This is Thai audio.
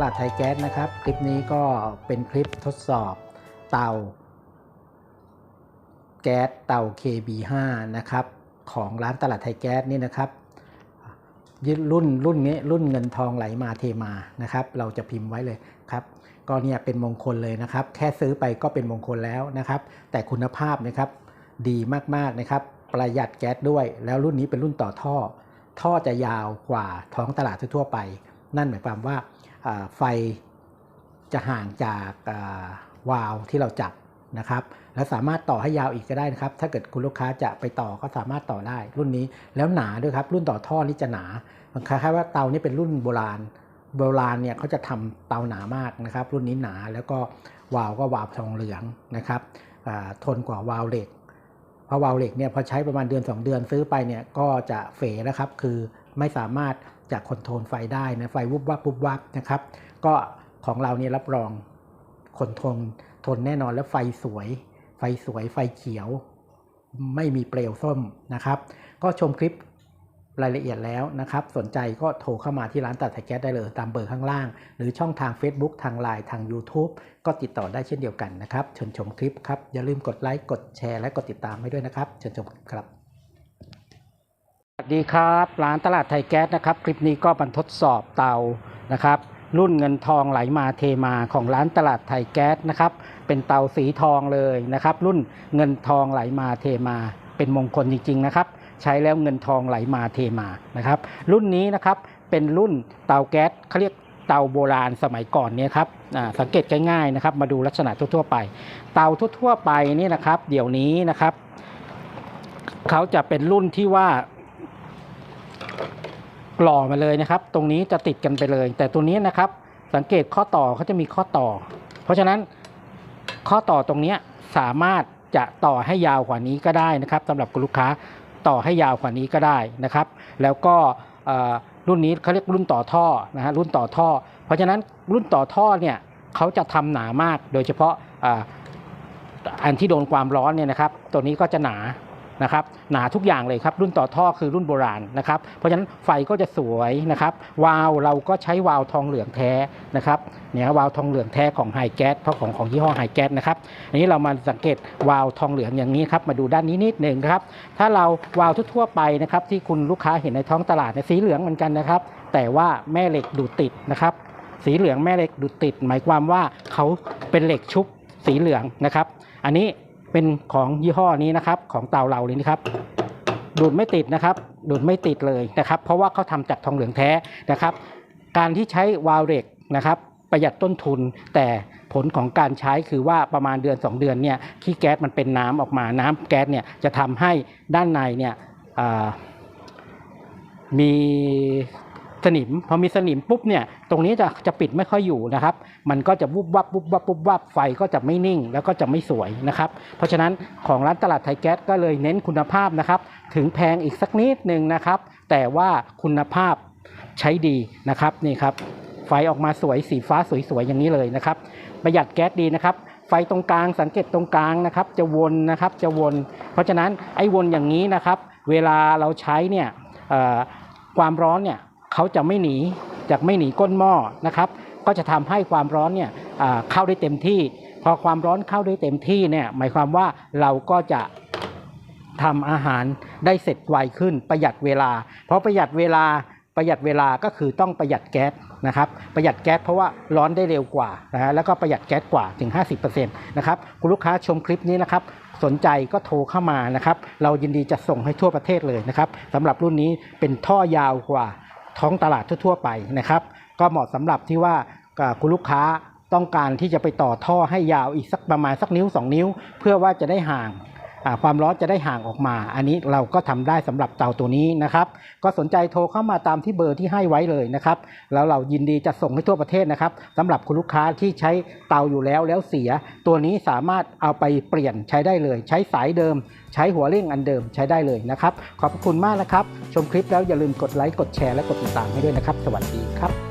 ตลาดไทยแก๊สนะครับ คลิปนี้ก็เป็นคลิปทดสอบเตา แก๊สเตา KB5 นะครับ ของร้านตลาดไทยแก๊สนี่นะครับรุ่นรุ่นนี้รุ่นเงินทองไหลมาเทมานะครับ เราจะพิมพ์ไว้เลยครับ ก็เนี่ยเป็นมงคลเลยนะครับ แค่ซื้อไปก็เป็นมงคลแล้วนะครับ แต่คุณภาพนะครับดีมากๆนะครับ ประหยัดแก๊สด้วย แล้วรุ่นนี้เป็นรุ่นต่อท่อ ท่อจะยาวกว่าท้องตลาดทั่วไป นั่นหมายความว่า ไฟจะห่างจากวาล์วที่เราจับนะครับ แล้วสามารถต่อให้ยาวอีกก็ได้นะครับ ถ้าเกิดคุณลูกค้าจะไปต่อก็สามารถต่อได้รุ่นนี้ แล้วหนาด้วยครับ รุ่นต่อท่อนี่จะหนามันคล้ายๆว่าเตานี่เป็นรุ่นโบราณ โบราณเนี่ยเขาจะทำเตาหนามากนะครับ รุ่นนี้หนาแล้วก็วาล์วก็วาล์วทองเหลืองนะครับทนกว่าวาล์วเหล็กเพราะวาล์วเหล็กเนี่ยพอใช้ประมาณเดือน 2 เดือนซื้อไปเนี่ยก็จะเฟนะครับ คือไม่สามารถ จะคอนโทรลไฟได้นะไฟวุบวับวุบวับนะครับก็ของเราเนี่ยรับรองคอนโทรลทนแน่นอนแล้วไฟสวย ไฟสวยไฟเขียว ไม่มีเปลวส้มนะครับ ก็ชมคลิปรายละเอียดแล้วนะครับ สนใจก็โทรเข้ามาที่ร้านตัดสายแก๊สได้เลยตามเบอร์ข้างล่าง หรือช่องทาง Facebook ทาง Line ทาง YouTube ก็ติดต่อได้เช่นเดียวกันนะครับเชิญชมคลิปครับ อย่าลืมกดไลค์กดแชร์และกดติดตามให้ด้วยนะครับเชิญชมครับ ดีครับร้านตลาดไทยแก๊สนะครับ คลิปนี้ก็บรรทดสอบเตานะครับ รุ่นเงินทองไหลมาเทมาของร้านตลาดไทยแก๊สนะครับ เป็นเตาสีทองเลยนะครับ รุ่นเงินทองไหลมาเทมา เป็นมงคลจริง ๆ นะครับ ใช้แล้วเงินทองไหลมาเทมานะครับ รุ่นนี้นะครับเป็นรุ่นเตาแก๊สเขาเรียกเตาโบราณสมัยก่อนเนี่ยครับสังเกตง่ายๆนะครับ มาดูลักษณะทั่วๆไป เตาทั่วๆไปนี่นะครับ เดี๋ยวนี้นะครับเขาจะเป็นรุ่นที่ว่า หล่อมาเลยนะครับ ตรงนี้จะติดกันไปเลย แต่ตัวนี้นะครับ สังเกตข้อต่อเขาจะมีข้อต่อ เพราะฉะนั้นข้อต่อตรงนี้สามารถจะต่อให้ยาวกว่านี้ก็ได้นะครับสำหรับคุณลูกค้าต่อให้ยาวกว่านี้ก็ได้นะครับ แล้วก็รุ่นนี้เขาเรียกรุ่นต่อท่อนะฮะรุ่นต่อท่อ เพราะฉะนั้นรุ่นต่อท่อเนี่ยเขาจะทำหนามาก โดยเฉพาะอันที่โดนความร้อนเนี่ยนะครับ ตัวนี้ก็จะหนา นะครับหนาทุกอย่างเลยครับรุ่นต่อท่อคือรุ่นโบราณนะครับเพราะฉะนั้นไฟก็จะสวยนะครับวาลเราก็ใช้วาลทองเหลืองแท้นะครับเนี่ยวาลทองเหลืองแท้ของไฮแก๊สเพราะของของยี่ห้อไฮแก๊สนะครับอันนี้เรามาสังเกตวาลทองเหลืองอย่างนี้ครับมาดูด้านนี้นิดหนึ่งครับถ้าเราวาล์วทั่วไปนะครับที่คุณลูกค้าเห็นในท้องตลาดเนี่ยสีเหลืองเหมือนกันนะครับ แต่ว่าแม่เหล็กดูดติดนะครับ สีเหลืองแม่เหล็กดูดติด หมายความว่าเขาเป็นเหล็กชุบสีเหลืองนะครับ อันนี้ เป็นของยี่ห้อนี้นะครับ ของเตาเราเลยนะครับ ดูดไม่ติดนะครับ ดูดไม่ติดเลยนะครับ เพราะว่าเขาทำจากทองเหลืองแท้นะครับ การที่ใช้วาล์วเหล็กนะครับ ประหยัดต้นทุนแต่ผลของการใช้คือว่าประมาณเดือน 2 เดือนเนี่ยขี้แก๊สมันเป็นน้ำออกมาน้ำแก๊สเนี่ยจะทำให้ด้านในเนี่ยมี สนิมพอมีสนิมปุ๊บเนี่ยตรงนี้จะจะปิดไม่ค่อยอยู่นะครับ มันก็จะวุบวับวุบวับวุบวับไฟก็จะไม่นิ่งแล้วก็จะไม่สวยนะครับ เพราะฉะนั้นของร้านตลาดไทยแก๊สก็เลยเน้นคุณภาพนะครับ ถึงแพงอีกสักนิดหนึ่งนะครับ แต่ว่าคุณภาพใช้ดีนะครับนี่ครับ ไฟออกมาสวยสีฟ้าสวยๆอย่างนี้เลยนะครับ ประหยัดแก๊สดีนะครับไฟตรงกลางสังเกตตรงกลางนะครับ จะวนนะครับจะวน เพราะฉะนั้นไอ้วนอย่างนี้นะครับ เวลาเราใช้เนี่ยความร้อนเนี่ย เขาจะไม่หนีจากไม่หนีก้นหม้อนะครับ ก็จะทำให้ความร้อนเนี่ยเข้าได้เต็มที่ พอความร้อนเข้าได้เต็มที่เนี่ยหมายความว่าเราก็จะทำอาหารได้เสร็จไวขึ้นประหยัดเวลา เพราะประหยัดเวลาประหยัดเวลาก็คือต้องประหยัดแก๊สนะครับ ประหยัดแก๊สเพราะว่าร้อนได้เร็วกว่านะฮะแล้วก็ประหยัดแก๊สกว่าถึง 50%นะครับคุณลูกค้าชมคลิปนี้นะครับ สนใจก็โทรเข้ามานะครับ เรายินดีจะส่งให้ทั่วประเทศเลยนะครับสำหรับรุ่นนี้เป็นท่อยาวกว่า ท้องตลาดทั่วๆไปนะครับ ก็เหมาะสำหรับที่ว่าคุณลูกค้าต้องการที่จะไปต่อท่อให้ยาวอีกสักประมาณสักนิ้ว 2 นิ้ว เพื่อว่าจะได้ห่าง ความร้อนจะได้ห่างออกมา อันนี้เราก็ทำได้สำหรับเตาตัวนี้นะครับ ก็สนใจโทรเข้ามาตามที่เบอร์ที่ให้ไว้เลยนะครับ แล้วเรายินดีจะส่งให้ทั่วประเทศนะครับสำหรับคุณลูกค้าที่ใช้เตาอยู่แล้วแล้วเสีย ตัวนี้สามารถเอาไปเปลี่ยนใช้ได้เลย ใช้สายเดิม ใช้หัวเร่งอันเดิมใช้ได้เลยนะครับ ขอบคุณมากนะครับ ชมคลิปแล้วอย่าลืมกดไลค์กดแชร์และกดติดตามให้ด้วยนะครับ สวัสดีครับ